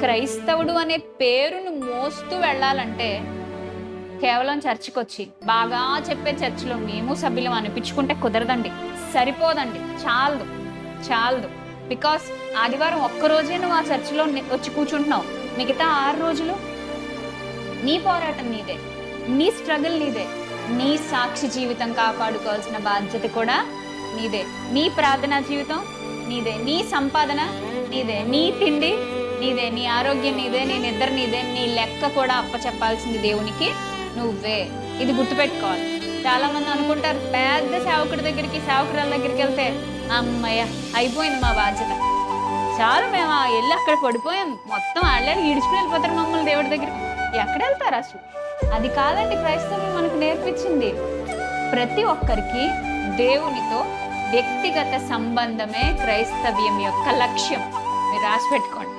క్రైస్తవుడు అనే పేరును మోస్తూ వెళ్ళాలంటే కేవలం చర్చికి వచ్చి బాగా చెప్పే చర్చిలో మేము సభ్యులం అనిపించుకుంటే కుదరదండి. సరిపోదండి. చాలదు. చాలదు. బికాస్ ఆదివారం ఒక్క రోజే నువ్వు ఆ చర్చిలో వచ్చి కూర్చుంటున్నావు. మిగతా ఆరు రోజులు నీ పోరాటం నీదే. నీ స్ట్రగుల్ నీదే. నీ సాక్షి జీవితం కాపాడుకోవాల్సిన బాధ్యత కూడా నీదే. నీ ప్రార్థనా జీవితం నీదే. నీ సంపాదన నీదే. నీ తిండి నీదే నీ ఆరోగ్యం నీదే నీ నిద్ర నీదే నీ లెక్క కూడా అప్పచెప్పాల్సింది దేవునికి నువ్వే. ఇది గుర్తుపెట్టుకోవాలి. చాలా మంది అనుకుంటారు పెద్ద సేవకుడి దగ్గరికి సేవకురాల దగ్గరికి వెళ్తే అమ్మయ్య అయిపోయింది మా బాధ్యత. చాలు మేము వెళ్ళి అక్కడ పడిపోయాం. మొత్తం వాళ్ళే ఈడ్చుకుని వెళ్ళిపోతారు మమ్మల్ని దేవుడి దగ్గరికి. ఎక్కడ వెళ్తారు అసలు? అది కాదండి క్రైస్తవం మనకు నేర్పించింది. ప్రతి ఒక్కరికి దేవునితో వ్యక్తిగత సంబంధమే క్రైస్తవ్యం యొక్క లక్ష్యం. మీరు రాసి పెట్టుకోండి.